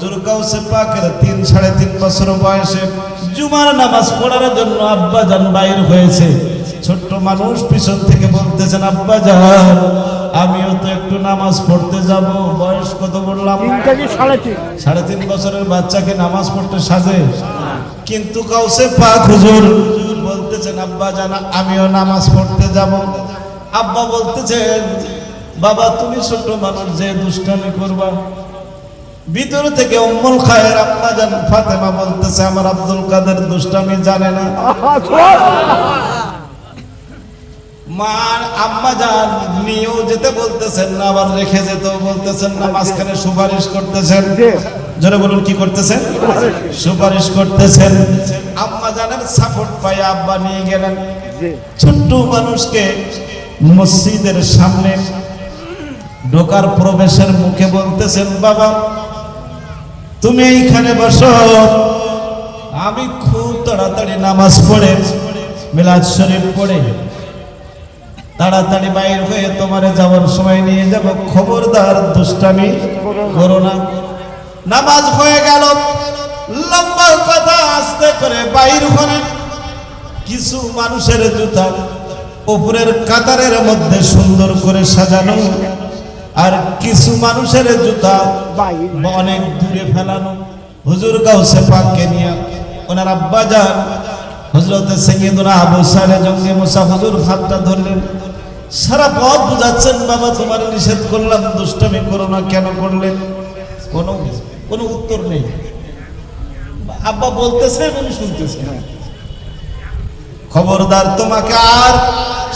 হুজুর কাউসে পাকের তিন সাড়ে তিন বছর বয়সে জুমার নামাজ পড়ার জন্য আব্বা যান বাইর হয়েছে। ছোট্ট মানুষ পিছন থেকে বলতেছেন আব্বা যান আমিও তো একটু নামাজ পড়তে যাব। বয়স কত বললাম? সাড়ে তিন। সাড়ে তিন বছরের বাচ্চাকে নামাজ পড়তে সাজে। কিন্তু কাউসে পাক হুজুর বলতেছেন আব্বা জানা আমিও নামাজ পড়তে যাব। আব্বা বলতেছেন বাবা তুমি ছোট মানুষ যে দুষ্টামি করবা ভিতর থেকে অম্মল খায়ের আম্মা জান ফাতেমা বলতেছে আমার আব্দুল কাদের দুষ্টামি জানে না আহা, সোয়াব। মা আম্মা যান নিয়েও যেতে বলতেছেন না আবার রেখে যেত বলতেছেন না মাঝখানে সুপারিশ করতেছেন। জোরে বলুন কি করতেছেন সুপারিশ করতেছেন আম্মা জানের সাপোর্ট পাই আব্বা নিয়ে গেলেন ছোট্ট মানুষকে মসজিদের সামনে ঢোকার প্রবেশের মুখে বলতেছেন বাবা তুমি এইখানে বসো। আমি খুব তাড়াতাড়ি নামাজ পড়ে, মিলাদ শরীফ পড়ে। তাড়াতাড়ি বাইর হয়ে তোমারে যাওয়ার সময় নিয়ে যাব। খবরদার দুষ্টামি করো না। নামাজ হয়ে গেল। লম্বা কথা আস্তে করে বাইর হলেন কিছু মানুষের জুতা উপরের কাতারের মধ্যে সুন্দর করে সাজানো। আর কিছু মানুষের জুতা। অনেক দূরে ফেলানো। হুজুর গাউসে পাককে নিয়ে ওনার আব্বা যান। হজরতে সৈয়দনা আবু সালে জঙ্গে মুসা হুজুর হাতটা ধরলেন। সারা পথ বুঝাচ্ছেন, বাবা, তোমার নিষেধ করলাম, দুষ্টামি করো না, কেন করলেন কোনো কোনো উত্তর নেই। আব্বা বলতেছেন উনি শুনতেছেন খবরদার, তোমাকে আর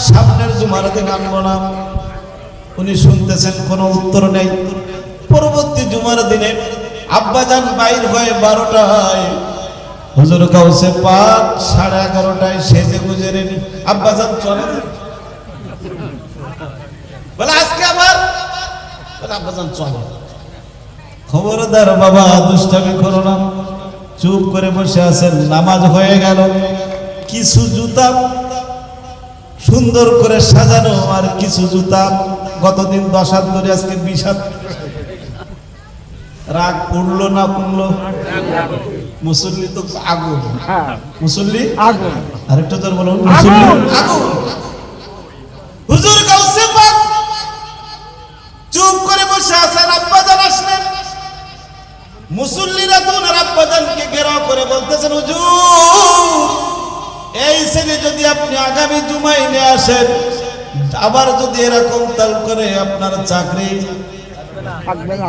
সামনের জুমার দিন আনব না। উনি শুনতেছেন, কোনো উত্তর নেই। পরবর্তী জুমার দিনে আব্বাজান বাইর হয়ে বারোটায় হুজুর কাউসে পাঁচ, সাড়ে এগারোটায় সেজে গুজে রেডি আব্বাজান চলে বলে, আজকে আবার বলে, আব্বাজান চলে খবরদার বাবা, দুষ্টামি করো না। চুপ করে বসে আছেন, নামাজ হয়ে গেল। কিছু জুতা সুন্দর করে সাজানো আর কিছু জুতা। গতদিন দশ হাত ধরে আজকে বিশ হাত। রাগ উঠল না কমলো? মুসল্লি তো আগুন। মুসল্লি? আগুন। আরেকটা তোর বলুন মুসল্লি। আগুন। হুজুর কাউসে পাক। চুপ করে বসে আছেন আব্বাজান আসলেন। মুসল্লিরা তো ওনার আব্বাজানকে ঘেরাও করে বলতেছেন হুজুর। ছেলে যদি আপনি আগামী জুমায় নিয়ে আসেন আবার যদি এরকম তাল করে আপনার চাকরি থাকবে না।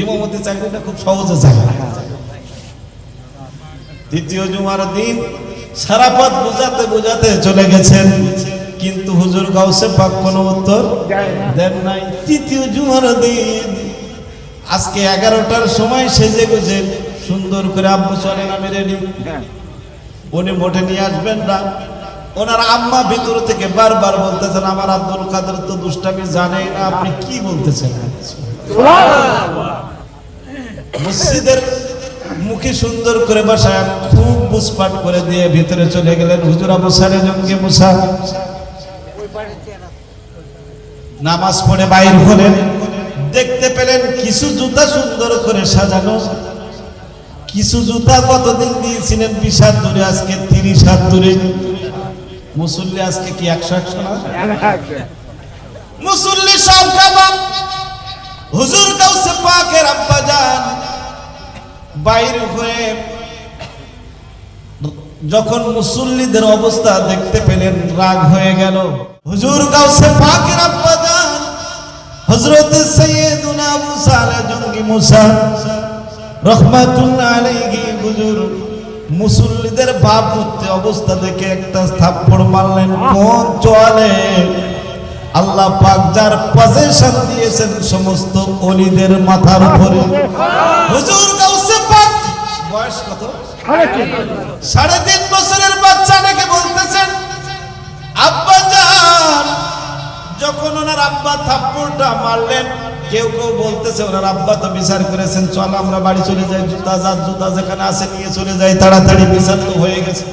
ইমামতি চাকরিটা খুব সহজে চাকরি দ্বিতীয় জুমার দিন সারা পথ বুঝাতে বুঝাতে চলে গেছেন কিন্তু হুজুর গাউসে পাক কোনো উত্তর দেন নাই। তৃতীয় জুমার দিন আজকে এগারোটার সময় সেজে গুজে সুন্দর করে আব্বু চলেন আমি রেডি হ্যাঁ। উনি মোটে নিয়ে আসবেন না। ওনার আম্মা ভিতর থেকে বারবার বলতেছেন, আমার আব্দুল কাদের তো দুষ্টামি জানে না, আপনি কি বলতেছেন। মসজিদের মুখে সুন্দর করে বাসায় খুব বুসপাট করে দিয়ে ভিতরে চলে গেলেন হুজুর আবু জঙ্গে মুসা। নামাজ পড়ে বাইর হলেন, দেখতে পেলেন কিছু জুতা সুন্দর করে সাজানো। কিছু জুতা কতদিন দিয়েছিলেন? বিশ হাত দূরে, আজকে তিরিশ হাত দূরে। মুসল্লি আজকে কি একশো একশো না? মুসল্লি সব কাবাব হুজুর কাউসে পাকের আব্বা যান। বাইরে হয়ে যখন মুসল্লিদের অবস্থা দেখতে পেলেন, রাগ হয়ে গেল। হুজুর কাউসে পাকের আব্বা যান। হযরত সৈয়দুনা সালে জঙ্গি মুসা। রহমাতুল্লাহ আলাইহি হুজুর মুসল্লিদের ভাব মধ্যে অবস্থা দেখে একটা থাপ্পড় মারলেন কোন চলে। আল্লাহ পাক যার পজিশন দিয়েছেন সমস্ত অলিদের মাথার উপরে। হুজুর গাউসে পাক বয়স কত? সাড়ে তিন। বছরের বাচ্চা নাকি বলতেছেন? আব্বা যান যখন ওনার আব্বা থাপ্পড়টা মারলেন কেউ কেউ বলতেছে, ওনার আব্বা তো বিচার করেছেন, চল আমরা বাড়ি চলে যাই, জুতা যার জুতা যেখানে আছে নিয়ে চলে যাই, তাড়াতাড়ি বিচার তো হয়ে গেছে।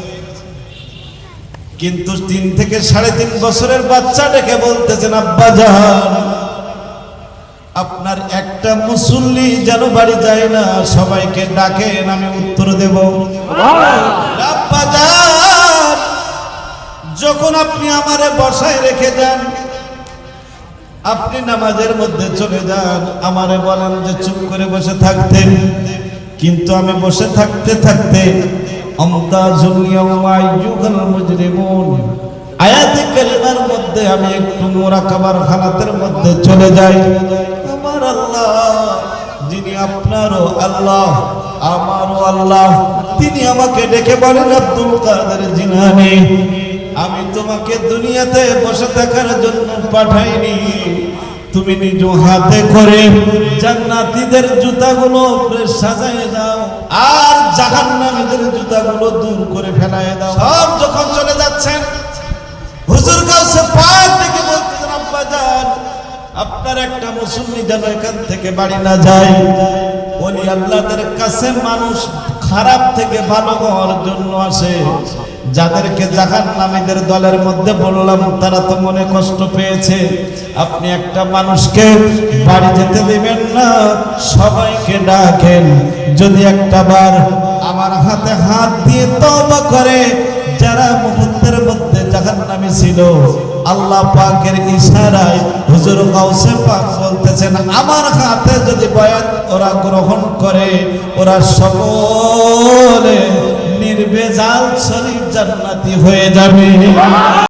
কিন্তু তিন থেকে সাড়ে তিন বছরের বাচ্চাটাকে বলতেছেন, আব্বা যান আপনার একটা মুসল্লি যেন বাড়ি যায় না, সবাইকে ডাকেন, আমি উত্তর দেব। আব্বা যখন আপনি আমারে বসায় রেখে যান আপনি নামাজের মধ্যে চলে যান, আমারে বলেন যে চুপ করে বসে থাকতে কিন্তু আমি বসে থাকতে থাকতে মধ্যে আমি একটু মধ্যে চলে যাই। আমার আল্লাহ, যিনি আপনারও আল্লাহ, আমারও আল্লাহ, তিনি আমাকে ডেকে বলেন আব্দুল কাদের জিনানি। আমি তোমাকে দুনিয়াতে বসে থাকার জন্য পাঠাইনি। তুমি নিজ হাতে করে জান্নাতীদের জুতাগুলো সাজায় দাও আর জাহান্নামীদের জুতাগুলো দূর করে ফেলায় দাও। সব যখন চলে যাচ্ছেন, হুজুর কাছে পাক থেকে বলতেছেন আব্বা আপনার একটা মুসল্লি যেন এখান থেকে বাড়ি না যায়। ওলি আল্লাহদের কাছে মানুষ খারাপ থেকে ভালো হওয়ার জন্য আসে। যাদেরকে জাহান নামীদের দলের মধ্যে বললাম, তারা তো মনে কষ্ট পেয়েছে। আপনি একটা মানুষকে বাড়ি যেতে দিবেন না, সবাইকে ডাকেন। যদি একটা বার আমার হাতে হাত দিয়ে তবা করে, যারা মুহূর্তের মধ্যে জাহান্নামী ছিল, আল্লাহ পাকের ইশারায় হুজুর কাউসে পাক বলতেছেন, আমার হাতে যদি বয়াত ওরা গ্রহণ করে, ওরা সকলে নির্বেজাল শরীর জান্নাতি হয়ে যাবে।